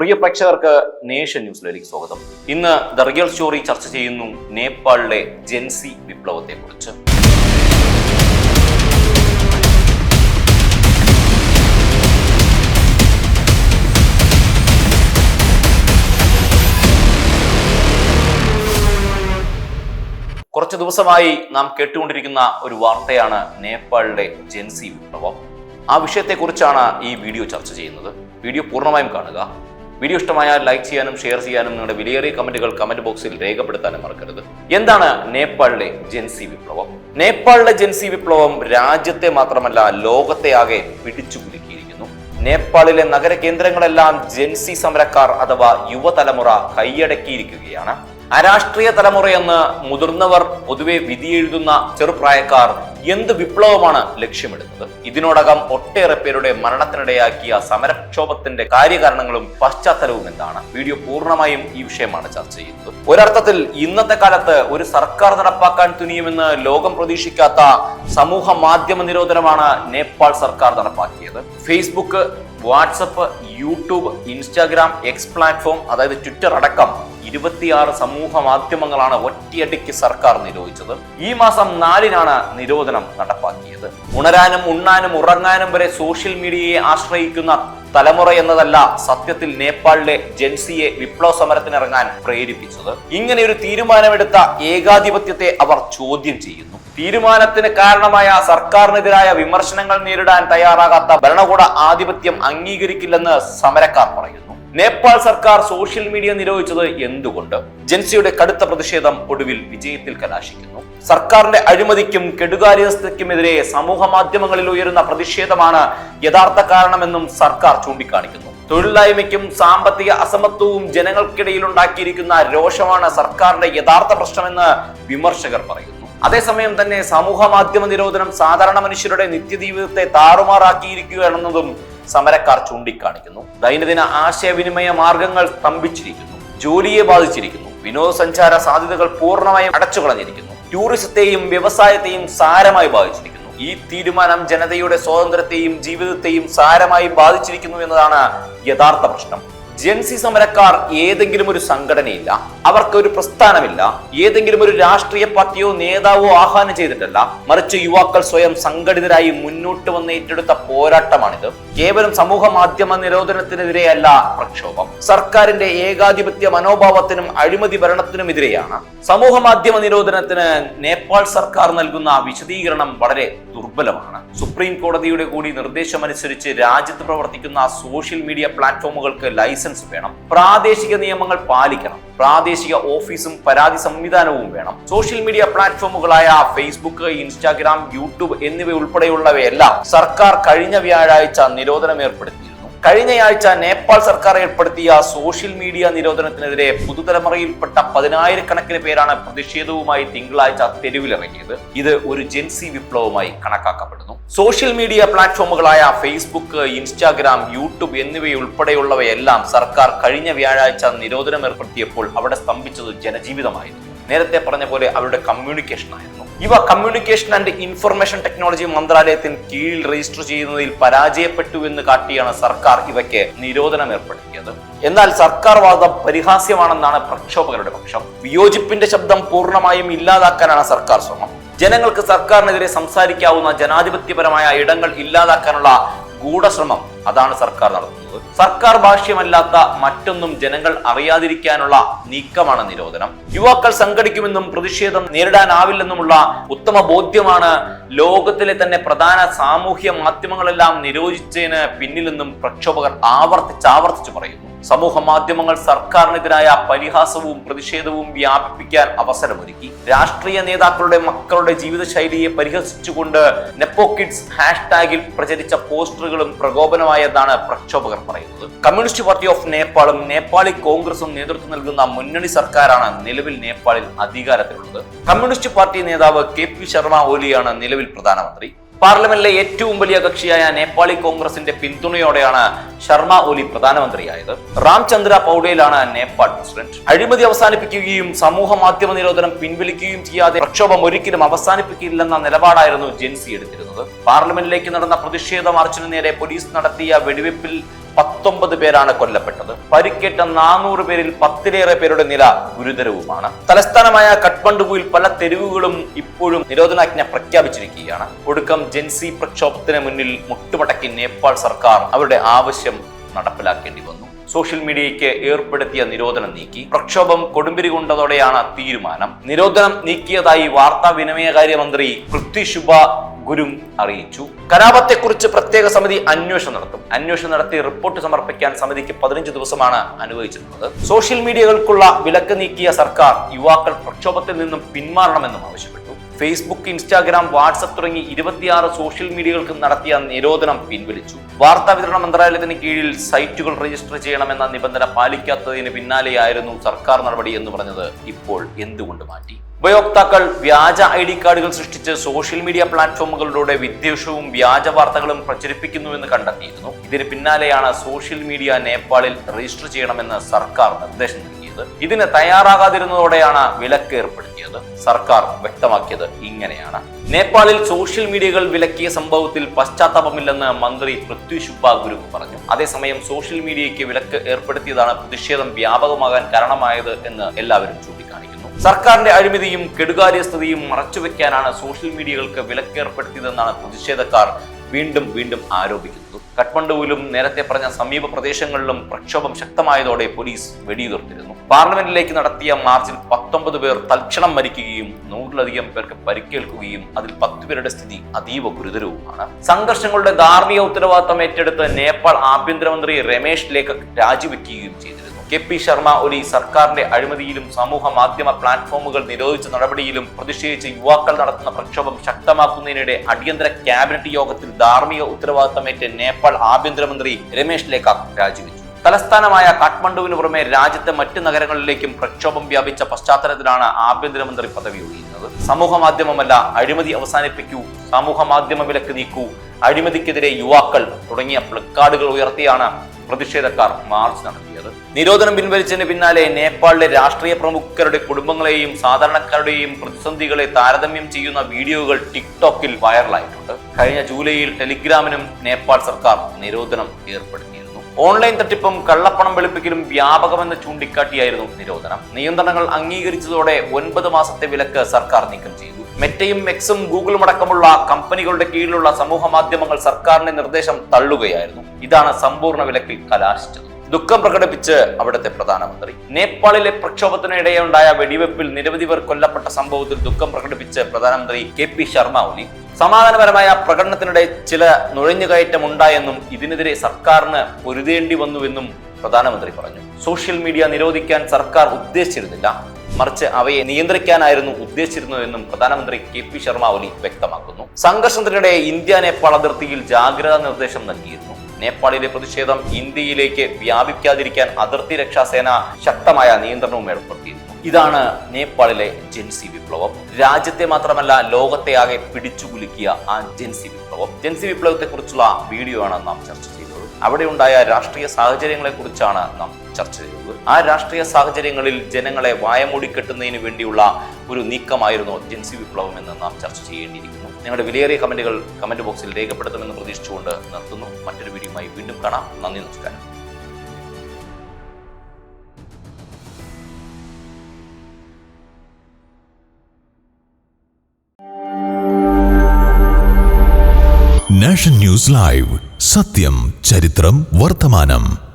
പ്രിയ പ്രേക്ഷകർക്ക് നേഷൻ ന്യൂസിലേക്ക് സ്വാഗതം. ഇന്ന് ദ റിയൽ സ്റ്റോറി ചർച്ച ചെയ്യുന്നു നേപ്പാളിലെ ജെൻസി വിപ്ലവത്തെ കുറിച്ച് കുറച്ച് ദിവസമായി നാം കേട്ടുകൊണ്ടിരിക്കുന്ന ഒരു വാർത്തയാണ് നേപ്പാളിലെ ജെൻസി വിപ്ലവം. ആ വിഷയത്തെക്കുറിച്ചാണ് ഈ വീഡിയോ ചർച്ച ചെയ്യുന്നത്. വീഡിയോ പൂർണമായും കാണുക. വീഡിയോ ഇഷ്ടമായാൽ ലൈക്ക് ചെയ്യാനും ഷെയർ ചെയ്യാനും നിങ്ങളുടെ വിലയേറിയ കമന്റുകൾ കമന്റ് ബോക്സിൽ രേഖപ്പെടുത്താനും മറക്കരുത്. എന്താണ് നേപ്പാളിലെ ജെൻസി വിപ്ലവം? നേപ്പാളിലെ ജെൻസി വിപ്ലവം രാജ്യത്തെ മാത്രമല്ല ലോകത്തെ ആകെ പിടിച്ചു കുലുക്കിയിരിക്കുന്നു. നേപ്പാളിലെ നഗര കേന്ദ്രങ്ങളെല്ലാം ജെൻസി സമരക്കാർ അഥവാ യുവതലമുറ കൈയടക്കിയിരിക്കുകയാണ്. അരാഷ്ട്രീയ തലമുറയെന്ന് മുതിർന്നവർ പൊതുവെ വിധിയെഴുതുന്ന ചെറുപ്രായക്കാർ എന്ത് വിപ്ലവമാണ് ലക്ഷ്യമിടുന്നത്? ഇതിനോടകം ഒട്ടേറെ പേരുടെ മരണത്തിനിടയാക്കിയ സമരക്ഷോഭത്തിന്റെ കാര്യകാരണങ്ങളും പശ്ചാത്തലവും എന്താണ്? വീഡിയോ പൂർണമായും ഈ വിഷയമാണ് ചർച്ച ചെയ്യുന്നത്. ഒരർത്ഥത്തിൽ ഇന്നത്തെ കാലത്ത് ഒരു സർക്കാർ നടപ്പാക്കാൻ തുനിയുമെന്ന് ലോകം പ്രതീക്ഷിക്കാത്ത സമൂഹ മാധ്യമ നിരോധനമാണ് നേപ്പാൾ സർക്കാർ നടപ്പാക്കിയത്. Facebook WhatsApp YouTube Instagram X platform അതായത് ട്വിറ്റർ അടക്കം ഇരുപത്തിയാറ് സമൂഹ മാധ്യമങ്ങളാണ് ഒറ്റയടിക്ക് സർക്കാർ നിരോധിച്ചത്. ഈ മാസം നാലിനാണ് നിരോധനം നടപ്പാക്കിയത്. ഉണരാനും ഉണ്ണാനും ഉറങ്ങാനും വരെ സോഷ്യൽ മീഡിയയെ ആശ്രയിക്കുന്ന തലമുറ എന്നതല്ല സത്യത്തിൽ നേപ്പാളിലെ ജെൻസിയെ വിപ്ലവ സമരത്തിനിറങ്ങാൻ പ്രേരിപ്പിച്ചത്. ഇങ്ങനെ ഒരു തീരുമാനമെടുത്ത ഏകാധിപത്യത്തെ അവർ ചോദ്യം ചെയ്യുന്നു. തീരുമാനത്തിന് കാരണമായ സർക്കാരിനെതിരായ വിമർശനങ്ങൾ നേരിടാൻ തയ്യാറാകാത്ത ഭരണകൂട ആധിപത്യം അംഗീകരിക്കില്ലെന്ന് സമരക്കാർ പറയുന്നു. നേപ്പാൾ സർക്കാർ സോഷ്യൽ മീഡിയ നിരോധിച്ചത് എന്തുകൊണ്ട്? ജൻസിയുടെ കടുത്ത പ്രതിഷേധം ഒടുവിൽ വിജയത്തിൽ കലാശിക്കുന്നു. സർക്കാരിന്റെ അഴിമതിക്കും കെടുകാര്യസ്ഥയ്ക്കുമെതിരെ സമൂഹ മാധ്യമങ്ങളിൽ ഉയരുന്ന പ്രതിഷേധമാണ് യഥാർത്ഥ കാരണമെന്നും സർക്കാർ ചൂണ്ടിക്കാണിക്കുന്നു. തൊഴിലില്ലായ്മയ്ക്കും സാമ്പത്തിക അസമത്വവും ജനങ്ങൾക്കിടയിൽ ഉണ്ടാക്കിയിരിക്കുന്ന രോഷമാണ് സർക്കാരിന്റെ യഥാർത്ഥ പ്രശ്നമെന്ന് വിമർശകർ പറയുന്നു. അതേസമയം തന്നെ സമൂഹ മാധ്യമ നിരോധനം സാധാരണ മനുഷ്യരുടെ നിത്യജീവിതത്തെ താറുമാറാക്കിയിരിക്കുകയാണെന്നതും സമരക്കാർ ചൂണ്ടിക്കാണിക്കുന്നു. ദൈനംദിന ആശയവിനിമയ മാർഗങ്ങൾ സ്തംഭിച്ചിരിക്കുന്നു. ജോലിയെ ബാധിച്ചിരിക്കുന്നു. വിനോദസഞ്ചാര സാധ്യതകൾ പൂർണമായും അടച്ചുകളഞ്ഞിരിക്കുന്നു. ടൂറിസത്തെയും വ്യവസായത്തെയും സാരമായി ബാധിച്ചിരിക്കുന്നു. ഈ തീരുമാനം ജനതയുടെ സ്വാതന്ത്ര്യത്തെയും ജീവിതത്തെയും സാരമായി ബാധിച്ചിരിക്കുന്നു എന്നതാണ് യഥാർത്ഥ പ്രശ്നം. ജൻസി സമരക്കാർ ഏതെങ്കിലും ഒരു സംഘടനയില്ല. അവർക്ക് ഒരു പ്രസ്ഥാനമില്ല. ഏതെങ്കിലും ഒരു രാഷ്ട്രീയ പാർട്ടിയോ നേതാവോ ആഹ്വാനം ചെയ്തിട്ടല്ല. മറിച്ച് യുവാക്കൾ സ്വയം സംഘടിതരായി മുന്നോട്ട് വന്ന് ഏറ്റെടുത്ത പോരാട്ടമാണിത്. കേവലം സമൂഹ മാധ്യമ നിരോധനത്തിനെതിരെയല്ല പ്രക്ഷോഭം. സർക്കാരിന്റെ ഏകാധിപത്യ മനോഭാവത്തിനും അഴിമതി ഭരണത്തിനും എതിരെയാണ് സമൂഹ മാധ്യമ നിരോധനത്തിന് നേപ്പാൾ സർക്കാർ നൽകുന്ന വിശദീകരണം വളരെ ദുർബലമാണ്. സുപ്രീം കോടതിയുടെ കൂടി നിർദ്ദേശമനുസരിച്ച് രാജ്യത്ത് പ്രവർത്തിക്കുന്ന സോഷ്യൽ മീഡിയ പ്ലാറ്റ്ഫോമുകൾക്ക് ലൈസൻസ് വേണം. പ്രാദേശിക നിയമങ്ങൾ പാലിക്കണം. പ്രാദേശിക ഓഫീസും പരാതി സംവിധാനവും വേണം. സോഷ്യൽ മീഡിയ പ്ലാറ്റ്ഫോമുകളായ ഫേസ്ബുക്ക് ഇൻസ്റ്റാഗ്രാം യൂട്യൂബ് എന്നിവ ഉൾപ്പെടെയുള്ളവയെല്ലാം സർക്കാർ കഴിഞ്ഞ വ്യാഴാഴ്ച നിരോധനം ഏർപ്പെടുത്തിയിരുന്നു കഴിഞ്ഞയാഴ്ച നേപ്പാൾ സർക്കാർ ഏർപ്പെടുത്തിയ സോഷ്യൽ മീഡിയ നിരോധനത്തിനെതിരെ പുതുതലമുറയിൽപ്പെട്ട പതിനായിരക്കണക്കിന് പേരാണ് പ്രതിഷേധവുമായി തിങ്കളാഴ്ച തെരുവിലിറങ്ങിയത്. ഇത് ഒരു ജെൻസി വിപ്ലവമായി കണക്കാക്കപ്പെടുന്നു. സോഷ്യൽ മീഡിയ പ്ലാറ്റ്ഫോമുകളായ ഫേസ്ബുക്ക് ഇൻസ്റ്റാഗ്രാം യൂട്യൂബ് എന്നിവയുൾപ്പെടെയുള്ളവയെല്ലാം സർക്കാർ കഴിഞ്ഞ വ്യാഴാഴ്ച നിരോധനം ഏർപ്പെടുത്തിയപ്പോൾ അവിടെ സ്തംഭിച്ചത് ജനജീവിതമായിരുന്നു. നേരത്തെ പറഞ്ഞ പോലെ അവരുടെ കമ്മ്യൂണിക്കേഷൻ ആയിരുന്നു. ഇവ കമ്മ്യൂണിക്കേഷൻ ആൻഡ് ഇൻഫർമേഷൻ ടെക്നോളജി മന്ത്രാലയത്തിന് കീഴിൽ രജിസ്റ്റർ ചെയ്യുന്നതിൽ പരാജയപ്പെട്ടു എന്ന് കാട്ടിയാണ് സർക്കാർ ഇവയ്ക്ക് നിരോധനം ഏർപ്പെടുത്തിയത്. എന്നാൽ സർക്കാർ വാദം പരിഹാസ്യമാണെന്നാണ് പ്രക്ഷോഭകരുടെ പക്ഷം. വിയോജിപ്പിന്റെ ശബ്ദം പൂർണമായും ഇല്ലാതാക്കാനാണ് സർക്കാർ ശ്രമം. ജനങ്ങൾക്ക് സർക്കാരിനെതിരെ സംസാരിക്കാവുന്ന ജനാധിപത്യപരമായ ഇടങ്ങൾ ഇല്ലാതാക്കാനുള്ള ഗൂഢശ്രമം അതാണ് സർക്കാർ നടത്തുന്നത്. സർക്കാർ ഭാഷ്യമല്ലാത്ത മറ്റൊന്നും ജനങ്ങൾ അറിയാതിരിക്കാനുള്ള നീക്കമാണ് നിരോധനം. യുവാക്കൾ സംഘടിക്കുമെന്നും പ്രതിഷേധം നേരിടാനാവില്ലെന്നുമുള്ള ഉത്തമ ബോധ്യമാണ് ലോകത്തിലെ തന്നെ പ്രധാന സാമൂഹ്യ മാധ്യമങ്ങളെല്ലാം നിരോധിച്ചതിന് പിന്നിലെന്നും പ്രക്ഷോഭകർ ആവർത്തിച്ചാവർത്തിച്ചു പറയുന്നു. സമൂഹ മാധ്യമങ്ങൾ സർക്കാരിനെതിരായ പരിഹാസവും പ്രതിഷേധവും വ്യാപിപ്പിക്കാൻ അവസരമൊരുക്കി. രാഷ്ട്രീയ നേതാക്കളുടെ മക്കളുടെ ജീവിതശൈലിയെ പരിഹസിച്ചുകൊണ്ട് നെപ്പോ കിഡ്സ് ഹാഷ്ടാഗിൽ പ്രചരിച്ച പോസ്റ്ററുകളും പ്രകോപനമായതാണ് പ്രക്ഷോഭകർ പറയുന്നത്. കമ്മ്യൂണിസ്റ്റ് പാർട്ടി ഓഫ് നേപ്പാളും നേപ്പാളി കോൺഗ്രസും നേതൃത്വം നൽകുന്ന മുന്നണി സർക്കാരാണ് നിലവിൽ നേപ്പാളിൽ അധികാരത്തിലുള്ളത്. കമ്മ്യൂണിസ്റ്റ് പാർട്ടി നേതാവ് കെ പി ശർമ്മ ഓലിയാണ് നിലവിൽ പ്രധാനമന്ത്രി. പാർലമെന്റിലെ ഏറ്റവും വലിയ കക്ഷിയായ നേപ്പാളി കോൺഗ്രസിന്റെ പിന്തുണയോടെയാണ് ശർമ്മ ഒലി പ്രധാനമന്ത്രിയായത്. രാംചന്ദ്ര പൗഡേലാണ് നേപ്പാൾ പ്രസിഡന്റ്. അഴിമതി അവസാനിപ്പിക്കുകയും സമൂഹ മാധ്യമ നിരോധനം പിൻവലിക്കുകയും ചെയ്യാതെ പ്രക്ഷോഭം ഒരിക്കലും അവസാനിപ്പിക്കില്ലെന്ന നിലപാടായിരുന്നു ജെൻസി എടുത്തിരുന്നത്. പാർലമെന്റിലേക്ക് നടന്ന പ്രതിഷേധ മാർച്ചിന് നേരെ പോലീസ് നടത്തിയ വെടിവെപ്പിൽ പത്തൊമ്പത് പേരാണ് കൊല്ലപ്പെട്ടത്. പരിക്കേറ്റ നാനൂറ് പേരിൽ പത്തിലേറെ പേരുടെ നില ഗുരുതരവുമാണ്. തലസ്ഥാനമായ കഠ്മണ്ഡുവിൽ പല തെരുവുകളും ഇപ്പോഴും നിരോധനാജ്ഞ പ്രഖ്യാപിച്ചിരിക്കുകയാണ്. ഒടുക്കം ജൻസി പ്രക്ഷോഭത്തിന് മുന്നിൽ മുട്ടുമടക്കി നേപ്പാൾ സർക്കാർ അവരുടെ ആവശ്യം നടപ്പിലാക്കേണ്ടി വന്നു. സോഷ്യൽ മീഡിയയ്ക്ക് ഏർപ്പെടുത്തിയ നിരോധനം നീക്കി. പ്രക്ഷോഭം കൊടുമ്പിരി കൊണ്ടതോടെയാണ് തീരുമാനം. നിരോധനം നീക്കിയതായി വാർത്താ വിനിമയകാര്യ മന്ത്രി പൃഥ്വി ശുഭ ഗുരും അറിയിച്ചു. കലാപത്തെക്കുറിച്ച് പ്രത്യേക സമിതി അന്വേഷണം നടത്തും. അന്വേഷണം നടത്തി റിപ്പോർട്ട് സമർപ്പിക്കാൻ സമിതിക്ക് പതിനഞ്ച് ദിവസമാണ് അനുവദിച്ചിട്ടുള്ളത്. സോഷ്യൽ മീഡിയകൾക്കുള്ള വിലക്ക് നീക്കിയ സർക്കാർ യുവാക്കൾ പ്രക്ഷോഭത്തിൽ നിന്നും പിന്മാറണമെന്നും ആവശ്യപ്പെട്ടു. ഫേസ്ബുക്ക് ഇൻസ്റ്റാഗ്രാം വാട്സപ്പ് തുടങ്ങി ഇരുപത്തിയാറ് സോഷ്യൽ മീഡിയകൾക്ക് നടത്തിയ നിരോധനം പിൻവലിച്ചു. വാർത്താ വിതരണ മന്ത്രാലയത്തിന് കീഴിൽ സൈറ്റുകൾ രജിസ്റ്റർ ചെയ്യണമെന്ന നിബന്ധന പാലിക്കാത്തതിന് പിന്നാലെയായിരുന്നു സർക്കാർ നടപടി എന്ന് പറഞ്ഞത്. ഇപ്പോൾ എന്തുകൊണ്ട് മാറ്റി? ഉപയോക്താക്കൾ വ്യാജ ഐ ഡി കാർഡുകൾ സൃഷ്ടിച്ച് സോഷ്യൽ മീഡിയ പ്ലാറ്റ്ഫോമുകളിലൂടെ വിദ്വേഷവും വ്യാജ വാർത്തകളും പ്രചരിപ്പിക്കുന്നുവെന്ന് കണ്ടെത്തിയിരുന്നു. ഇതിന് പിന്നാലെയാണ് സോഷ്യൽ മീഡിയ നേപ്പാളിൽ രജിസ്റ്റർ ചെയ്യണമെന്ന് സർക്കാർ നിർദ്ദേശം നൽകിയത്. ഇതിന് തയ്യാറാകാതിരുന്നതോടെയാണ് വിലക്ക് ഏർപ്പെടുത്തിയത്. സർക്കാർ വ്യക്തമാക്കിയത് ഇങ്ങനെയാണ്. നേപ്പാളിൽ സോഷ്യൽ മീഡിയകൾ വിലക്കിയ സംഭവത്തിൽ പശ്ചാത്താപമില്ലെന്ന് മന്ത്രി പൃഥ്വി ഗുരു പറഞ്ഞു. അതേസമയം സോഷ്യൽ മീഡിയയ്ക്ക് വിലക്ക് ഏർപ്പെടുത്തിയതാണ് പ്രതിഷേധം വ്യാപകമാകാൻ കാരണമായത് എന്ന് എല്ലാവരും ചൂണ്ടിക്കാണിക്കുന്നു സർക്കാരിന്റെ അഴിമതിയും കെടുകാര്യസ്ഥതയും മറച്ചുവെക്കാനാണ് സോഷ്യൽ മീഡിയകൾക്ക് വിലക്കേർപ്പെടുത്തിയതെന്നാണ് പ്രതിഷേധക്കാർ വീണ്ടും വീണ്ടും ആരോപിക്കുന്നത്. കഠ്മണ്ഡുവിലും നേരത്തെ പറഞ്ഞ സമീപ പ്രദേശങ്ങളിലും പ്രക്ഷോഭം ശക്തമായതോടെ പോലീസ് വെടിയുതിർത്തിരുന്നു. പാർലമെന്റിലേക്ക് നടത്തിയ മാർച്ചിൽ പത്തൊമ്പത് പേർ തൽക്ഷണം മരിക്കുകയും നൂറിലധികം പേർക്ക് പരിക്കേൽക്കുകയും അതിൽ പത്ത് പേരുടെ സ്ഥിതി അതീവ ഗുരുതരവുമാണ്. സംഘർഷങ്ങളുടെ ധാർമ്മിക ഉത്തരവാദിത്തം ഏറ്റെടുത്ത് നേപ്പാൾ ആഭ്യന്തരമന്ത്രി രമേശ് ലേഖക് രാജിവെക്കുകയും ചെയ്തിരുന്നു. കെ പി ശർമ്മ ഒലി സർക്കാരിന്റെ അഴിമതിയിലും സമൂഹ മാധ്യമ പ്ലാറ്റ്ഫോമുകൾ നിരോധിച്ച നടപടിയിലും പ്രതിഷേധിച്ച് യുവാക്കൾ നടത്തുന്ന പ്രക്ഷോഭം ശക്തമാക്കുന്നതിനിടെ അടിയന്തര ക്യാബിനറ്റ് യോഗത്തിൽ ധാർമ്മിക ഉത്തരവാദിത്തമേറ്റ് നേപ്പാൾ ആഭ്യന്തരമന്ത്രി രമേശ് ലേഖക് രാജിവെച്ചു. തലസ്ഥാനമായ കാഠ്മണ്ഡുവിന് പുറമെ രാജ്യത്തെ മറ്റ് നഗരങ്ങളിലേക്കും പ്രക്ഷോഭം വ്യാപിച്ച പശ്ചാത്തലത്തിലാണ് ആഭ്യന്തരമന്ത്രി പദവി ഒഴിയുന്നത്. സമൂഹ മാധ്യമമല്ല അഴിമതി അവസാനിപ്പിക്കൂ സമൂഹ മാധ്യമ വിലക്ക് നീക്കൂ അഴിമതിക്കെതിരെ യുവാക്കൾ തുടങ്ങിയ പ്ലക്കാർഡുകൾ ഉയർത്തിയാണ് പ്രതിഷേധക്കാർ മാർച്ച് നടത്തിയത്. നിരോധനം പിൻവലിച്ചതിന് പിന്നാലെ നേപ്പാളിലെ രാഷ്ട്രീയ പ്രമുഖരുടെ കുടുംബങ്ങളെയും സാധാരണക്കാരുടെയും പ്രതിസന്ധികളെ താരതമ്യം ചെയ്യുന്ന വീഡിയോകൾ ടിക്ടോക്കിൽ വൈറലായിട്ടുണ്ട്. കഴിഞ്ഞ ജൂലൈയിൽ ടെലിഗ്രാമിനും നേപ്പാൾ സർക്കാർ നിരോധനം ഏർപ്പെടുത്തിയിരുന്നു ഓൺലൈൻ തട്ടിപ്പും കള്ളപ്പണം വെളുപ്പിക്കലും വ്യാപകമെന്ന് ചൂണ്ടിക്കാട്ടിയായിരുന്നു നിരോധനം. നിയന്ത്രണങ്ങൾ അംഗീകരിച്ചതോടെ ഒൻപത് മാസത്തെ വിലക്ക് സർക്കാർ നീക്കം ചെയ്തു. മെറ്റയും മെക്സും ഗൂഗിളും അടക്കമുള്ള കമ്പനികളുടെ കീഴിലുള്ള സമൂഹ മാധ്യമങ്ങൾ സർക്കാരിന്റെ നിർദ്ദേശം തള്ളുകയായിരുന്നു. ഇതാണ് സമ്പൂർണ വിലക്കിൽ കലാശിച്ചത്. ദുഃഖം പ്രകടിപ്പിച്ച് അവിടുത്തെ പ്രധാനമന്ത്രി. നേപ്പാളിലെ പ്രക്ഷോഭത്തിനിടെയുണ്ടായ വെടിവെപ്പിൽ നിരവധി പേർ കൊല്ലപ്പെട്ട സംഭവത്തിൽ ദുഃഖം പ്രകടിപ്പിച്ച് പ്രധാനമന്ത്രി കെ പി ശർമ്മ ഒലി സമാധാനപരമായ പ്രകടനത്തിനിടെ ചില നുഴഞ്ഞുകയറ്റം ഉണ്ടായെന്നും ഇതിനെതിരെ സർക്കാരിന് പൊരുതേണ്ടി വന്നുവെന്നും പ്രധാനമന്ത്രി പറഞ്ഞു. സോഷ്യൽ മീഡിയ നിരോധിക്കാൻ സർക്കാർ ഉദ്ദേശിച്ചിരുന്നില്ല. മറിച്ച് അവയെ നിയന്ത്രിക്കാനായിരുന്നു ഉദ്ദേശിച്ചിരുന്നതെന്നും പ്രധാനമന്ത്രി കെ പി ശർമ്മ ഒലി വ്യക്തമാക്കുന്നു. സംഘർഷത്തിനിടെ ഇന്ത്യ നേപ്പാൾ അതിർത്തിയിൽ ജാഗ്രതാ നിർദ്ദേശം നൽകിയിരുന്നു. നേപ്പാളിലെ പ്രതിഷേധം ഇന്ത്യയിലേക്ക് വ്യാപിക്കാതിരിക്കാൻ അതിർത്തി രക്ഷാസേന ശക്തമായ നിയന്ത്രണവും ഏർപ്പെടുത്തിയിരുന്നു. ഇതാണ് നേപ്പാളിലെ ജെൻസി വിപ്ലവം. രാജ്യത്തെ മാത്രമല്ല ലോകത്തെ ആകെ പിടിച്ചുകുലുക്കിയ ആ ജെൻസി വിപ്ലവം. ജെൻസി വിപ്ലവത്തെ കുറിച്ചുള്ള വീഡിയോ ആണ് നാം ചർച്ച ചെയ്തത്. അവിടെ ഉണ്ടായ രാഷ്ട്രീയ സാഹചര്യങ്ങളെ കുറിച്ചാണ് നാം ചർച്ച ചെയ്തത്. ആ രാഷ്ട്രീയ സാഹചര്യങ്ങളിൽ ജനങ്ങളെ വായമൂടിക്കെട്ടുന്നതിന് വേണ്ടിയുള്ള ഒരു നീക്കമായിരുന്നു ജെൻസി വിപ്ലവം എന്ന് നാം ചർച്ച ചെയ്യേണ്ടിയിരിക്കുന്നു. നിങ്ങളുടെ വിലയേറിയ കമന്റുകൾ കമന്റ് ബോക്സിൽ രേഖപ്പെടുത്തുമെന്ന് പ്രതീക്ഷിച്ചുകൊണ്ട് നിർത്തുന്നു. മറ്റൊരു വീഡിയോയുമായി വീണ്ടും കാണാം. നന്ദി നമസ്കാരം. Nation news live. സത്യം ചരിത്രം വർത്തമാനം.